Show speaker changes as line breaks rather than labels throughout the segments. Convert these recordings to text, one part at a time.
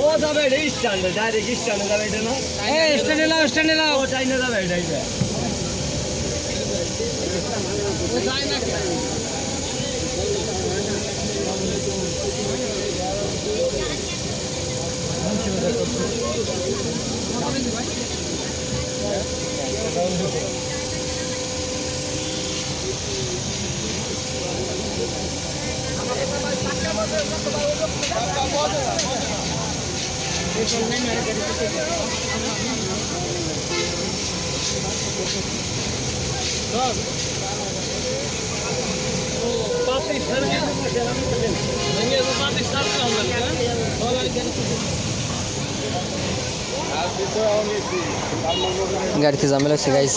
ও যাবে এটা স্ট্যান্ডে ডাইরেক্ট স্ট্যান্ডে যাবে এটা না?
স্ট্যান্ডে লাও স্ট্যান্ডে লাও
ও চাইনা যাবে এটা এটা गाड़ी के जामे लगे गाइस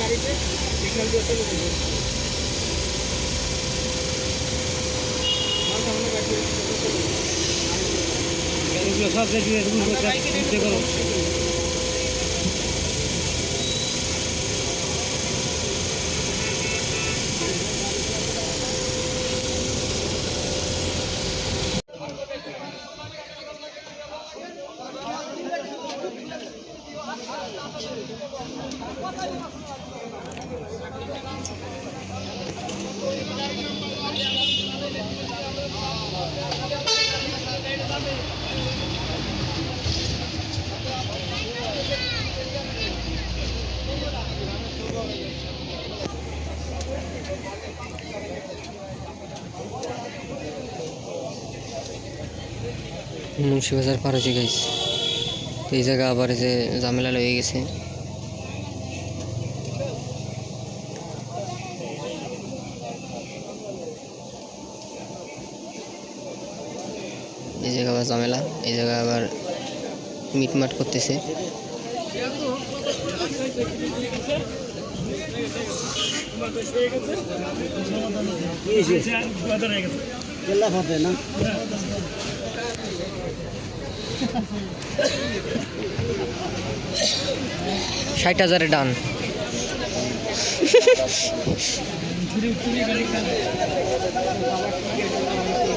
গাড়িতে সিগন্যাল দিয়ে চলে যাবে গাড়িগুলো সব দেখি করো মুন্সিবাজার পার হয়েছে গাইস তো এই জায়গা আবার যে ঝামেলা লেগে গেছে এই জায়গা আবার ঝামেলা এই জায়গা আবার মিটমাট করতেছে। ষাট হাজারে ডান।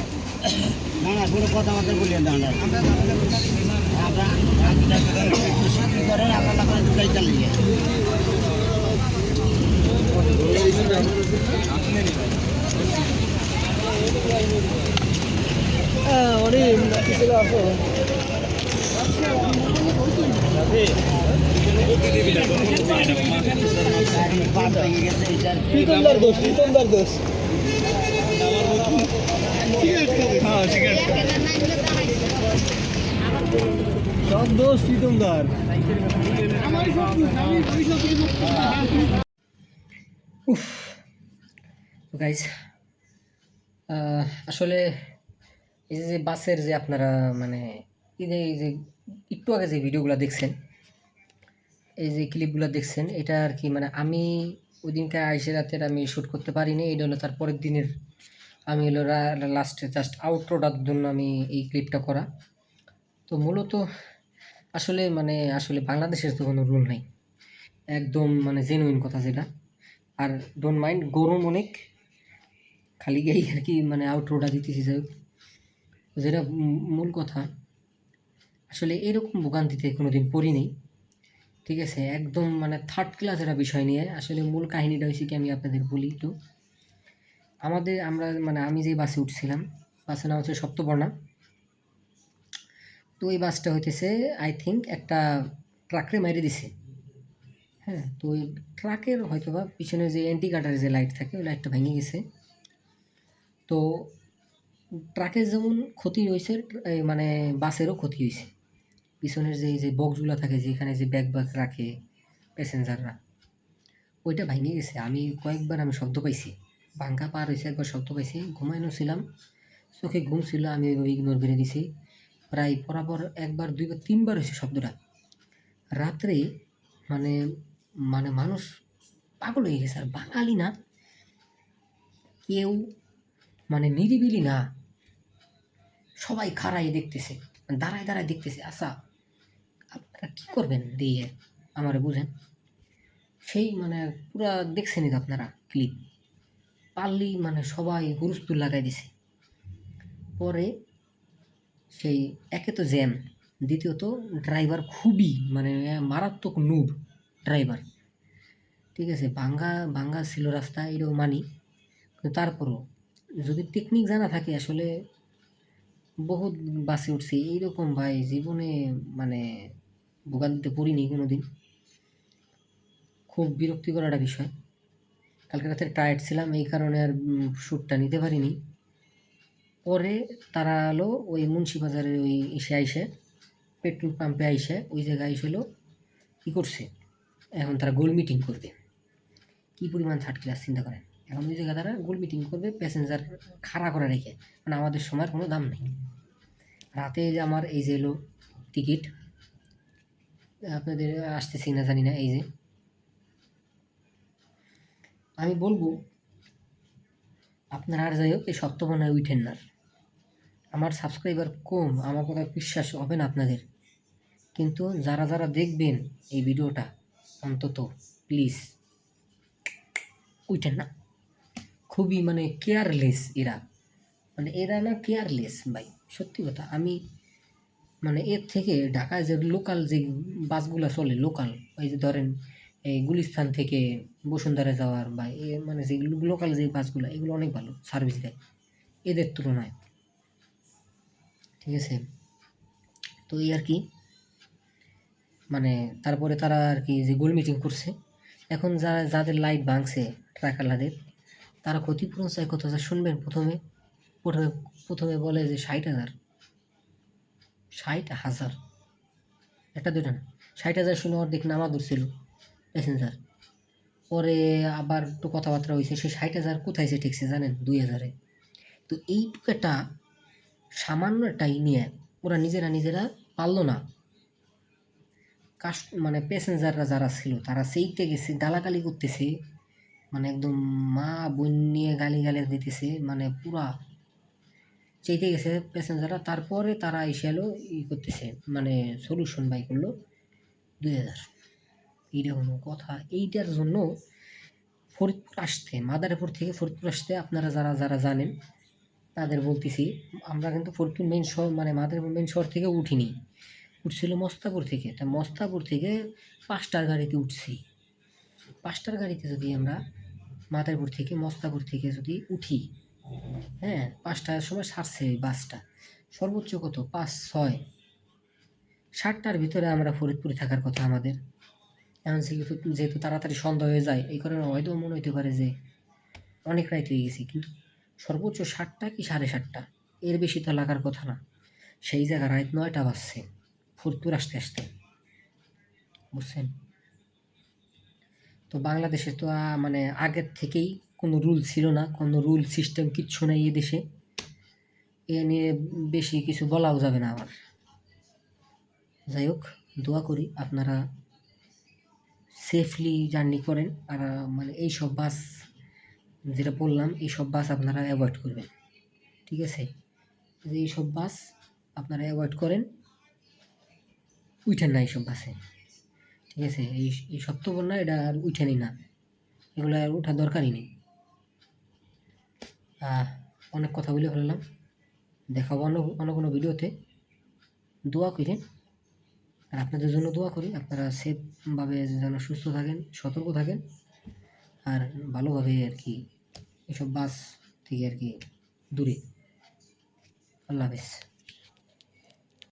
না না কোনো কথাবার্তা বলিয়ে দাও না। আমরা কি করেন দুটাই চালিয়ে পিতন্দার দোষ পিতন্দার দোষ?
আহ, আসলে এই যে বাসের যে আপনারা মানে এই যে যে একটু আগে যে ভিডিওগুলো দেখছেন এই যে ক্লিপগুলো দেখছেন এটা আর কি মানে আমি ওই দিনকে আইসে রাতের আমি শ্যুট করতে পারিনি এটা হলো তার পরের দিনের আমি হলো লাস্টে জাস্ট আউটরোটার জন্য আমি এই ক্লিপটা করা। তো মূলত আসলে মানে আসলে বাংলাদেশের তো কোনো রুল নেই। একদম মানে জেনুইন কথা যেটা। আর ডোন্ট মাইন্ড গরম অনেক। খালি গিয়েই আর কি মানে আউটরোটা দিতেছি, যাই। যেটা মূল কথা, আসলে এরকম ভোগান্তিতে কোনো কোনোদিন পড়িনি। ঠিক আছে? একদম মানে থার্ড ক্লাস একটা বিষয় নিয়ে। আসলে মূল কাহিনীটা হয়েছে কি আমি আপনাদের বলি একটু আমাদের, আমরা মানে আমি যে বাসে উঠছিলাম, বাসের নাম হচ্ছে সপ্তবর্ণা। তো ওই বাসটা হইতেছে আই থিঙ্ক একটা ট্রাকরে মাইরে দিছে। হ্যাঁ তো ওই ট্রাকের হয়তো বা পিছনে যে অ্যান্টি কাটার যে লাইট থাকে, ওই লাইটটা ভেঙে গেছে। তো ট্রাকের যেমন ক্ষতি হয়েছে মানে বাসেরও ক্ষতি হয়েছে পিছনের যে যে বক্সগুলো থাকে, যেখানে যে ব্যাগ ব্যাগ রাখে প্যাসেঞ্জাররা ওইটা ভেঙে গেছে। আমি কয়েকবার আমি শব্দ পাইছি। ভাঙ্গা পার হয়েছে একবার শব্দ পাইছি, ঘুমাইনো ছিলাম। চোখে ঘুম ছিল, আমি ওইভাবে ইগনোর করে দিছি। প্রায় পরাপর একবার, দুইবার, তিনবার হয়েছে শব্দটা। রাত্রে মানে মানে মানুষ পাগল হয়ে গেছে, আর বাঙালি না। কেউ মানে নিরিবিলি না। সবাই খাড়াই দেখতেছে, দাঁড়ায় দাঁড়ায় দেখতেছে আচ্ছা আপনারা কী করবেন দিয়ে? আমার বুঝেন। সেই মানে পুরা দেখছেন আপনারা ক্লিপ পারলেই মানে সবাই হুরুস্তুর লাগাই দিছে। পরে সেই, একে তো জ্যাম, দ্বিতীয়ত ড্রাইভার খুবই মানে মারাত্মক নুব ড্রাইভার। ঠিক আছে, ভাঙ্গা ভাঙ্গা ছিল রাস্তা, এটাও মানি। তারপরও যদি টেকনিক জানা থাকে আসলে বহুত বাসে উঠছি। এইরকম ভাই জীবনে মানে ভোগান্তিতে পড়িনি কোনো দিন খুব বিরক্তিকর একটা বিষয়। কালকে রাতে টায়ার্ড ছিলাম, এই কারণে আর শ্যুটটা নিতে পারিনি। পরে তারা হলো ওই মুন্সিবাজারের ওই এসে আইসে পেট্রোল পাম্পে আইসে, ওই জায়গায় এসে হলো কী করছে? এখন তারা গোল মিটিং করবে। কী পরিমাণ থার্ড ক্লাস চিন্তা করেন? এখন ওই জায়গায় তারা গোল মিটিং করবে প্যাসেঞ্জার খাড়া করে রেখে। মানে আমাদের সময়ের কোনো দাম নেই। রাতে যে আমার এই যে এলো টিকিট আপনাদের আসতেছি না জানি না, এই যে। আমি বলব, আপনারা আর যাই হোক, এই সপ্তমনায় উঠেন না। আমার সাবস্ক্রাইবার কম, আমার কথা বিশ্বাস হবে না আপনাদের। কিন্তু যারা যারা দেখবেন এই ভিডিওটা, অন্তত প্লিজ উঠেন না। খুবই মানে কেয়ারলেস এরা। মানে এরা না কেয়ারলেস ভাই, সত্যি কথা। আমি মানে এর থেকে ঢাকায় যে লোকাল যে বাসগুলো চলে লোকাল এই যে ধরেন এই গুলিস্তান থেকে বসুন্ধরা যাওয়ার বা এ মানে যে লোকাল যে বাসগুলো, এগুলো অনেক ভালো সার্ভিস দেয় এদের তুলনায়। ঠিক আছে? তো এই আর কি। মানে তারপরে তারা আর কি যে গোল মিটিং করছে, এখন যারা যাদের লাইট ভাঙছে ট্রাকালাদের তারা ক্ষতিপূরণ চায় কত? হাজার শুনবেন প্রথমে প্রথমে প্রথমে বলে যে ষাট হাজার। ষাট হাজার। একটা দুইটা না। ষাট হাজার শুনে অর্ধেক নামা ধরছিল প্যাসেঞ্জার পরে আবার একটু কথাবার্তা হয়েছে সে ষাট হাজার কোথায় সে ঠেকছে জানেন? দুই হাজারে। তো এইটুকু একটা সামান্য একটাই নিয়ে ওরা নিজেরা নিজেরা পারল না। কাস্ট মানে প্যাসেঞ্জাররা যারা ছিল, তারা সেইতে গেছে, গালাগালি করতেছে মানে একদম মা বোন নিয়ে গালি গালি দিতেছে মানে পুরা চাইতে গেছে প্যাসেঞ্জাররা। তারপরে তারা এসে এলো, ই করতেছে মানে সলিউশন বাই করল দুই হাজার। এইটা কোনো কথা, এইটার জন্য ফরিদপুর আসতে মাদারীপুর থেকে ফরিদপুর আসতে আপনারা যারা যারা জানেন, তাদের বলতেছি, আমরা কিন্তু ফরিদপুর মেন শহর মানে মাদারীপুর মেন শহর থেকে উঠিনি। উঠছিল মস্তাপুর থেকে। তা মস্তাপুর থেকে পাঁচটার গাড়িতে উঠছি। পাঁচটার গাড়িতে যদি আমরা মাদারীপুর থেকে মস্তাপুর থেকে যদি উঠি হ্যাঁ পাঁচটার সময় সারছে এই বাসটা। সর্বোচ্চ কত? পাঁচ, ছয়। সাতটার ভিতরে আমরা ফরিদপুরে থাকার কথা আমাদের। এখন যেহেতু তাড়াতাড়ি সন্ধ্যা হয়ে যায়, এই কারণে হয়তো মনে হতে পারে যে অনেক রাত হয়ে গেছে, কিন্তু সর্বোচ্চ ষাটটা কি সাড়ে সাতটা? এর বেশি তো লাগার কথা না। সেই জায়গা রাত নয়টা বাজছে ফরিদপুর আসতে আসতে। বুঝছেন? তো বাংলাদেশে তো মানে আগের থেকেই কোনো রুল ছিল না, কোনো রুল সিস্টেম কিচ্ছু নেই এ দেশে। এ নিয়ে বেশি কিছু বলাও যাবে না আমার যাই হোক, দোয়া করি আপনারা সেফলি জার্নি করেন। আর মানে এইসব বাস যেটা বললাম এইসব বাস আপনারা অ্যাভয়েড করবেন। ঠিক আছে? যে এইসব বাস আপনারা অ্যাভয়েড করেন, উঠেন না এইসব বাসে। ঠিক আছে? এই এই সপ্তাহ না এটা আর উঠেনি না। এগুলো আর ওঠার দরকারই নেই। অনেক কথা বলে ফেললাম। দেখাবো অন্য অন্য কোনো ভিডিওতে। দোয়া করেন আর আপনাদের জন্য দোয়া করি, আপনারা সেফভাবে যেন সুস্থ থাকেন, সতর্ক থাকেন, আর ভালোভাবে আর কি এসব বাস থেকে আর কি দূরে। আল্লাহ হাফেজ।